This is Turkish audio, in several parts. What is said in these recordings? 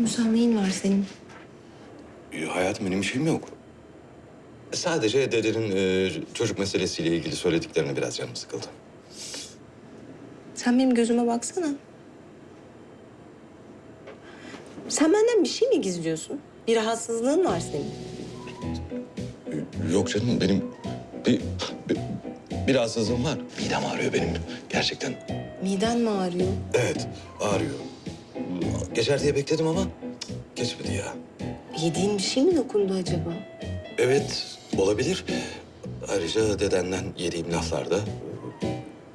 Ünsal neyin var senin? E, Hayatım benim bir şeyim yok. Sadece dedenin e, çocuk meselesiyle ilgili söylediklerine biraz canım sıkıldı. Sen benim gözüme baksana. Sen benden bir şey mi gizliyorsun? Bir rahatsızlığın var senin. E, Yok canım benim bir, bir, bir rahatsızlığım var. Midem ağrıyor benim gerçekten. Miden mi ağrıyor? Evet ağrıyor. Geçer diye bekledim ama cık, geçmedi ya. Yediğin bir şey mi dokundu acaba? Evet olabilir. Ayrıca dedenden yediğim laflarda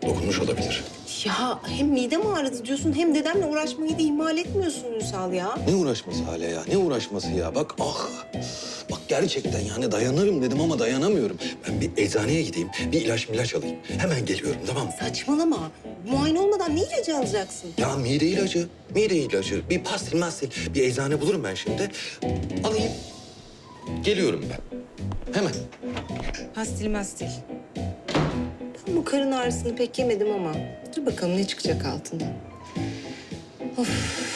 dokunmuş olabilir. Ya hem midem ağrıdı diyorsun hem dedemle uğraşmayı da ihmal etmiyorsun Ünsal ya. Ne uğraşması Hale ya? Ne uğraşması ya? Bak ah. Bak gerçekten yani dayanırım dedim ama dayanamıyorum. Ben bir eczaneye gideyim, bir ilaç milaç alayım. Hemen geliyorum tamam mı? Saçmalama. Muayene olmadan ne ilacı alacaksın? Ya mide ilacı, mide ilacı, bir pastil mastil, bir eczane bulurum ben şimdi. Alayım. Geliyorum ben. Hemen. Pastil mastil. Bu karın ağrısını pek yemedim ama dur bakalım ne çıkacak altından. Of.